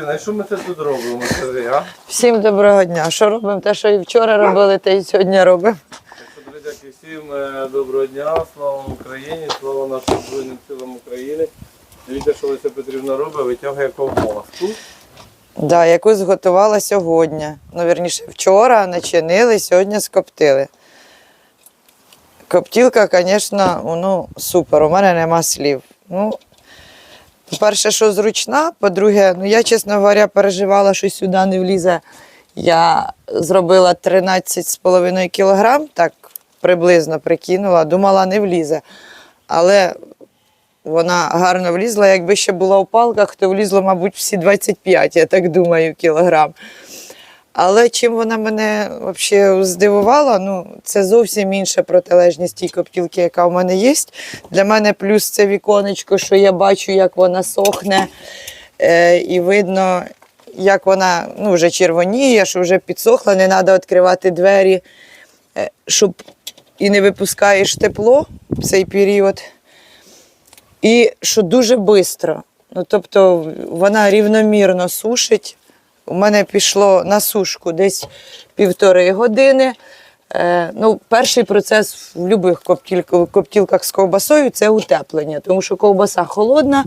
А що ми це тут робимо? Скажи, а? Всім доброго дня. Що робимо? Те, що і вчора робили, те і сьогодні робимо. Так всім е, доброго дня, слава Україні, слава нашим Збройним силам України. Дивіться, що Леся Петрівна робить, витягує ковбаску. Да, яку зготувала сьогодні. Ну, вірніше, вчора начинили, сьогодні скоптили. Коптілка, звісно, ну, супер, у мене нема слів. Ну, по-перше, що зручна, по-друге, ну я, чесно говоря, переживала, що сюди не влізе. Я зробила 13,5 кілограм, так приблизно прикинула, думала, не влізе. Але вона гарно влізла. Якби ще була у палках, то влізло, мабуть, всі 25, я так думаю, кілограм. Але чим вона мене взагалі здивувала, ну це зовсім інша протилежність тій коптілки, яка в мене є. Для мене плюс це віконечко, що я бачу, як вона сохне, е, і видно, як вона ну, вже червоніє, що вже підсохла, не треба відкривати двері, е, щоб і не випускаєш тепло в цей період. І що дуже швидко. Ну, тобто вона рівномірно сушить. У мене пішло на сушку десь півтори години. Е, ну, перший процес в будь-яких коптілках з ковбасою це утеплення, тому що ковбаса холодна.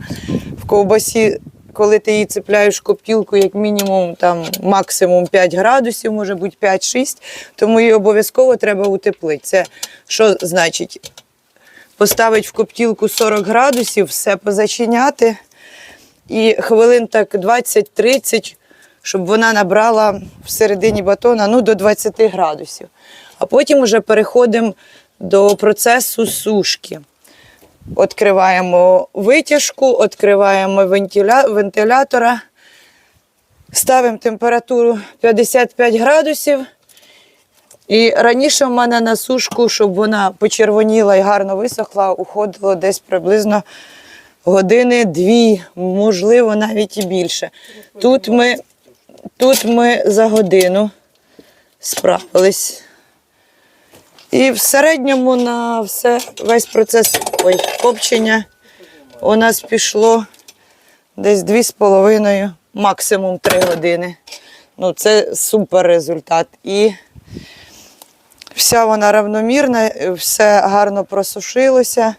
В ковбасі, коли ти її цепляєш в коптілку, як мінімум там максимум 5 градусів, може бути 5-6, тому її обов'язково треба утеплити. Це що значить? Поставити в коптілку 40 градусів, все позачиняти і хвилин так 20-30, щоб вона набрала всередині батона ну, до 20 градусів. А потім вже переходимо до процесу сушки. Відкриваємо витяжку, відкриваємо вентиля... вентилятора, ставимо температуру 55 градусів. І раніше в мене на сушку, щоб вона почервоніла і гарно висохла, уходило десь приблизно години дві, можливо, навіть і більше. Тут ми, тут ми за годину справились. І в середньому на все, весь процес ой, копчення у нас пішло десь дві з половиною, максимум три години. Ну, це супер результат. І вся вона равномірна, все гарно просушилося.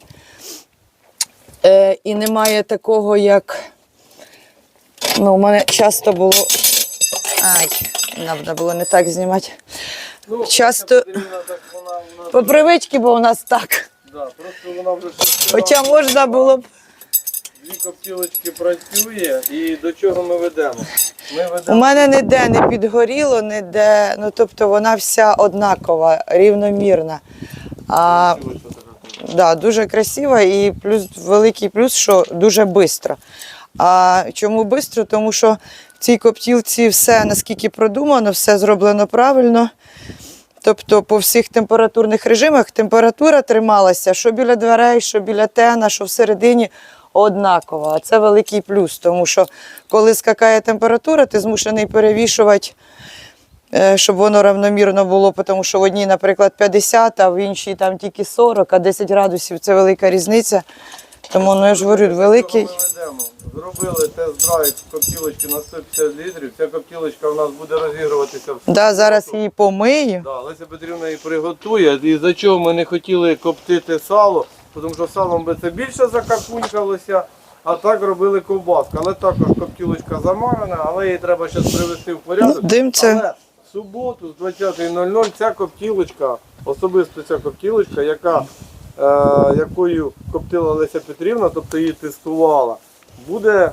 Е, і немає такого, як. Ну, у мене часто було. Ай, треба було не так знімати. Ну, Часто- По привичці, бо у нас так. да, просто вона вже Хоча можна було б. Дві коптілочки працює і до чого ми ведемо? Ми У мене ніде не підгоріло, ніде. Ну, тобто вона вся однакова, рівномірна. А. Да, дуже красива і плюс великий плюс, що дуже швидко. А чому швидко? Тому що в цій коптілці все наскільки продумано, все зроблено правильно. Тобто по всіх температурних режимах температура трималася, що біля дверей, що біля тена, що всередині однакова. А це великий плюс, тому що коли скакає температура, ти змушений перевішувати е, щоб воно равномірно було, тому що в одній, наприклад, 50, а в іншій там тільки 40, а 10 градусів це велика різниця. Тому ну, я ж говорю, великий. Зробили тест-драйв коптілочки на 150 літрів. Ця коптілочка у нас буде розігруватися в Да, зараз її помию. Да, Леся Петрівна її приготує. І за чого ми не хотіли коптити сало, тому що салом би це більше закакунькалося, а так робили ковбаску. Але також коптілочка замарена, але її треба зараз привести в порядок. Ну, дим це- Але в суботу з 20.00 ця коптілочка, особисто ця коптілочка, яка, е, якою коптила Леся Петрівна, тобто її тестувала, буде,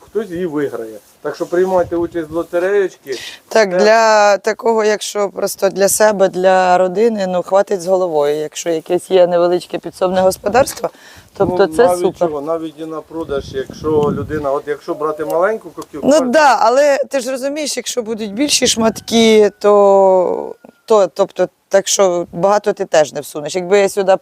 хтось її виграє. Так що приймайте участь в лотереєчки. Так, для такого, якщо просто для себе, для родини, ну хватить з головою. Якщо якесь є невеличке підсобне господарство, тобто Ну, це навіть супер. Чого, навіть і на продаж, якщо людина, от якщо брати маленьку коптівку, Ну так, да, але ти ж розумієш, якщо будуть більші шматки, то, то тобто, так що багато ти теж не всунеш. Якби я сюди б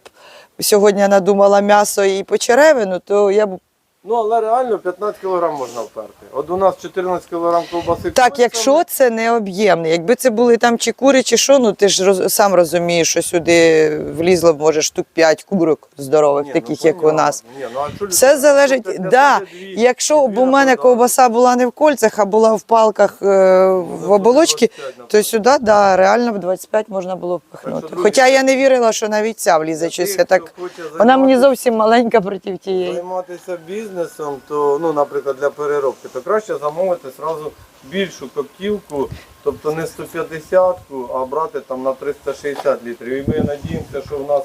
сьогодні надумала м'ясо і почеревину, то я б Ну, але реально 15 кг можна вперти. От у нас 14 кг ковбаси. Так, якщо це не об'ємне, якби це були там чи кури, чи що, ну ти ж роз, сам розумієш, що сюди влізло може штук 5 курок здорових, Ні, таких ну, як у нас. Ні, ну, а що Все залежить, да, якщо б у мене продати? ковбаса була не в кольцях, а була в палках е, в оболочці, то сюди да, реально в 25 можна було б Так що, Хоча я не вірила, що навіть ця влізе щось. Я так... Вона мені зовсім маленька проти тієї. Займатися бізнесом, то, ну, наприклад, для переробки, то краще замовити одразу більшу коптівку, тобто не 150-ку, а брати там на 360 літрів. І ми надіємося, що в нас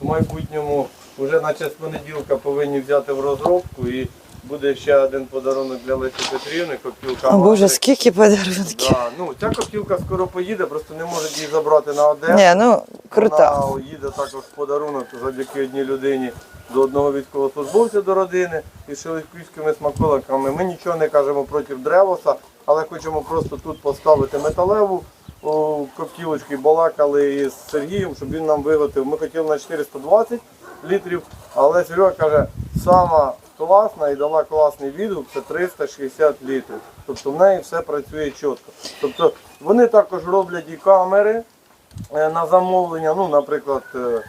в майбутньому вже наче з понеділка повинні взяти в розробку і буде ще один подарунок для Лесі Петрівни, коптівка. О Боже, скільки подарунків. Да, ну, ця коптівка скоро поїде, просто не можуть її забрати на Одесу. Ні, ну крута. Вона їде також в подарунок завдяки одній людині до одного військовослужбовця до родини і шеликівськими смаколиками. Ми нічого не кажемо проти древоса, але хочемо просто тут поставити металеву о, коптілочку балакали із Сергієм, щоб він нам виготовив. Ми хотіли на 420 літрів, але Серега каже, сама класна і дала класний відгук, це 360 літрів. Тобто в неї все працює чітко. Тобто вони також роблять і камери, е, на замовлення, ну, наприклад, е,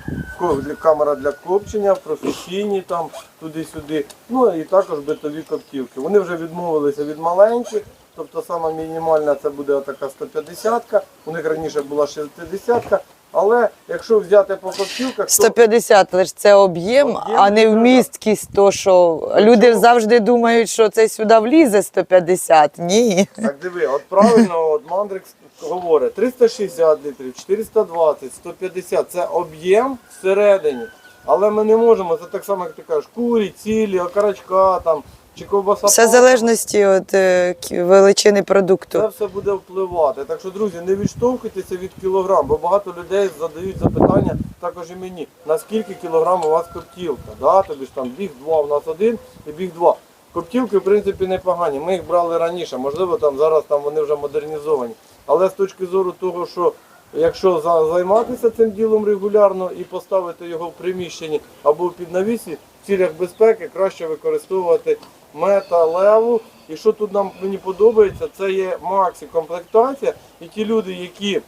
камера для копчення, професійні там, туди-сюди. Ну і також битові коптівки. Вони вже відмовилися від маленьких, тобто сама мінімальна це буде така 150-ка, у них раніше була 60-ка. Але якщо взяти по коптівках, то 150, але ж це об'єм, а не вмісткість, то що люди чого? завжди думають, що це сюди влізе 150. Ні. Так диви, от правильно, от Мандрикс говорить, 360 літрів, 420, 150 це об'єм всередині. Але ми не можемо, це так само, як ти кажеш, курі, цілі, окарачка там, чи ковбаса. Все в залежності від е, кі- величини Це все буде впливати. Так що, друзі, не відштовхуйтеся від кілограм, бо багато людей задають запитання, також і мені, наскільки кілограм у вас коптілка. Да? Тобі ж там біг 2, у нас один і біг 2. Коптілки, в принципі, непогані. Ми їх брали раніше, можливо, там зараз там вони вже модернізовані. Але з точки зору того, що якщо за- займатися цим ділом регулярно і поставити його в приміщенні або під навісі, в цілях безпеки краще використовувати металеву. І що тут нам мені подобається, це є максі комплектація. І ті люди, які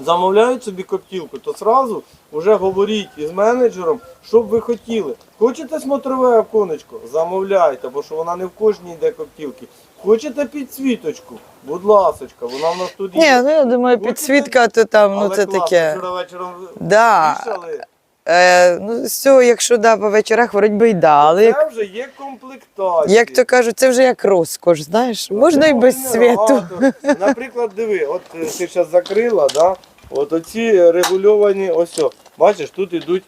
замовляють собі коптілку, то зразу вже говоріть із менеджером, що б ви хотіли. Хочете смотрове оконечко? Замовляйте, бо що вона не в кожній йде коптілки. Хочете підсвіточку? Будь ласочка, вона в нас тут є. Ні, ну я думаю, Хочете? підсвітка, то там, ну Але це класно, таке. Вчора вечором Да. вішали. Е, ну, з цього, якщо да, по вечорах, вроді й да, але як, Це вже є комплектація. як то кажуть, це вже як розкош, знаєш, можна і без світу. Наприклад, диви, от е, ти зараз закрила, да? от оці регульовані, ось, о, бачиш, тут йдуть,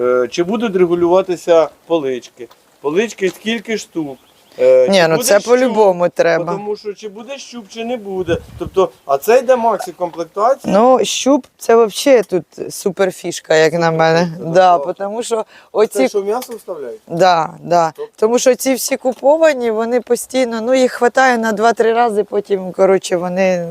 е, чи будуть регулюватися полички. Полички скільки штук. Е, Ні, чи ну буде це щуп, по-любому треба. Тому що чи буде щуп, чи не буде. Тобто, а це йде максі комплектація. Ну, щуп це взагалі тут суперфішка, як на мене. Да, тому що це що м'ясо вставляють? Да, да. Тобто? Тому що ці всі куповані, вони постійно, ну їх вистачає на 2-3 рази, потім, коротше, вони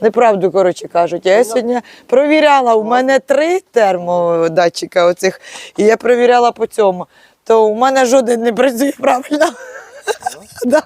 неправду, коротше кажуть. Я Ну, сьогодні провіряла, у мене три термодатчика оцих, і я провіряла по цьому. То у мене жоден не працює правильно. Да.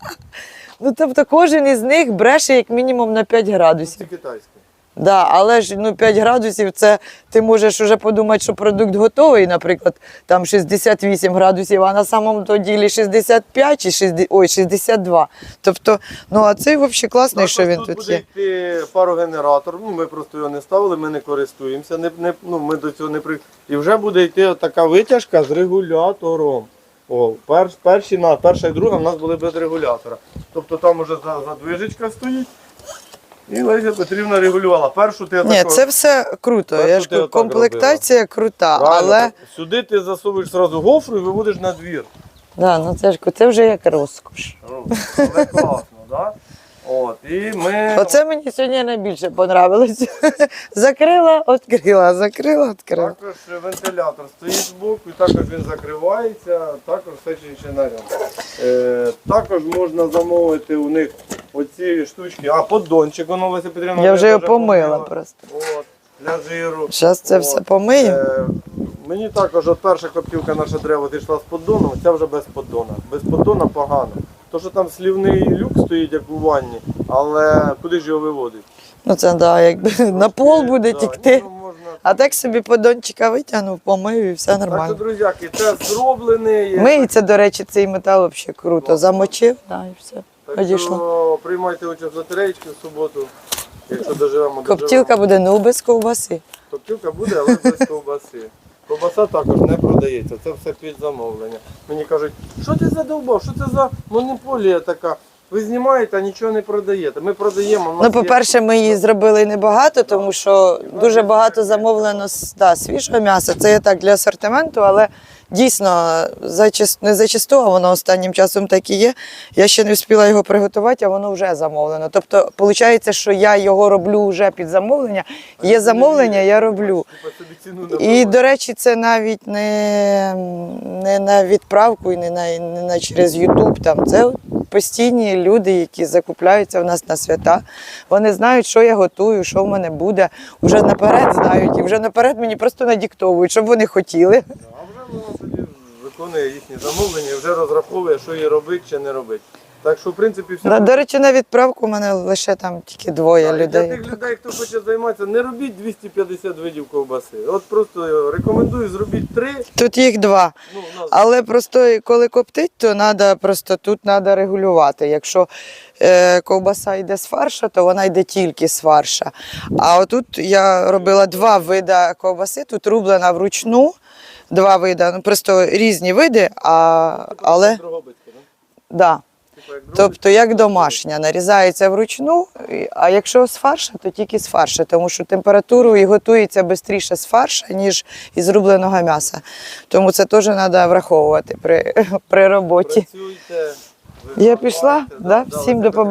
Ну, тобто кожен із них бреше як мінімум на 5 градусів. Це градусів. китайське. Да, але ж ну, 5 градусів це ти можеш вже подумати, що продукт готовий, наприклад, там 68 градусів, а на самому то ділі 65 чи 60, ой, 62. Тобто, ну а цей взагалі класний, що він тут тут буде є. йти парогенератор. Ну, ми просто його не ставили, ми не користуємося. Не, не, ну, ми до цього не при... І вже буде йти така витяжка з регулятором. О, перш, перші, на, перша і друга в нас були без регулятора. Тобто там уже задвижечка стоїть. І Леся Петрівна регулювала. Першу ти Ні, це все круто. Першу Я ж кажу, комплектація крута, Правильно, але сюди ти засовуєш одразу гофру і виводиш на двір. да, ну, це, ж, це вже як розкош. Але класно? От, і ми... Оце мені сьогодні найбільше понравилось. Закрила, відкрила, закрила, відкрила. Також вентилятор стоїть збоку, і також він закривається, також все ще ще наряд. Е, також можна замовити у них оці штучки, а поддончик, воно Леся Петрівна. Я вже його теж помила просто. От, для жиру. Зараз це От. все помию. Е, Мені також от перша коптілка наша дерева зійшла з поддоном, ця вже без поддона. Без поддона погано. То, що там слівний люк стоїть, як у ванні, але куди ж його виводить? Ну це да, якби на пол буде Да, тікти. ну, можна- А так собі подончика витягнув, помив і все Так що, нормально. друзяки, це зроблений. Миється, до речі, цей метал взагалі круто. Замочив, да, і все. Так Одійшло. що приймайте участь в в суботу, якщо доживемо. Коптілка буде ну без ковбаси. Коптілка буде, але без ковбаси. Ковбаса також не продається, це все під замовлення. Мені кажуть, що ти задовбав, що це за монополія така? Ви знімаєте, а нічого не продаєте. Ми продаємо. у нас Ну, є- по-перше, ми її зробили небагато, тому що дуже багато замовлено з- да, свіжого м'яса. Це є так для асортименту, але дійсно зачас- не зачасту, а воно останнім часом так і є. Я ще не встигла його приготувати, а воно вже замовлено. Тобто, виходить, що я його роблю вже під замовлення. Є замовлення, я роблю. Типа собі ціну І, до речі, це навіть не, не на відправку і не на, не на через Ютуб. Там це постійні люди, які закупляються в нас на свята. Вони знають, що я готую, що в мене буде. Вже наперед знають, і вже наперед мені просто надіктовують, щоб вони хотіли. А вже вона собі виконує їхні замовлення вже розраховує, що їй робити чи не робити. Так що, в принципі, все. Да, До речі, на відправку у мене лише там тільки двоє Так, і Для тих людей, хто хоче займатися, не робіть 250 видів ковбаси. От просто рекомендую зробіть три. Тут їх два. Ну, у нас Але просто коли коптить, то надо просто тут треба регулювати. Якщо е, ковбаса йде з фарша, то вона йде тільки з фарша. А отут я робила два види ковбаси, тут рублена вручну, два види, ну просто різні види, а, але Дрогобицька, да? да. Дрогобицька. Тобто як домашня, нарізається вручну, а якщо з фарша, то тільки з фарша, тому що температуру і готується швидше з фарша, ніж із рубленого м'яса. Тому це теж треба враховувати при, при роботі. Працюйте. Я пішла, да, всім до побачення.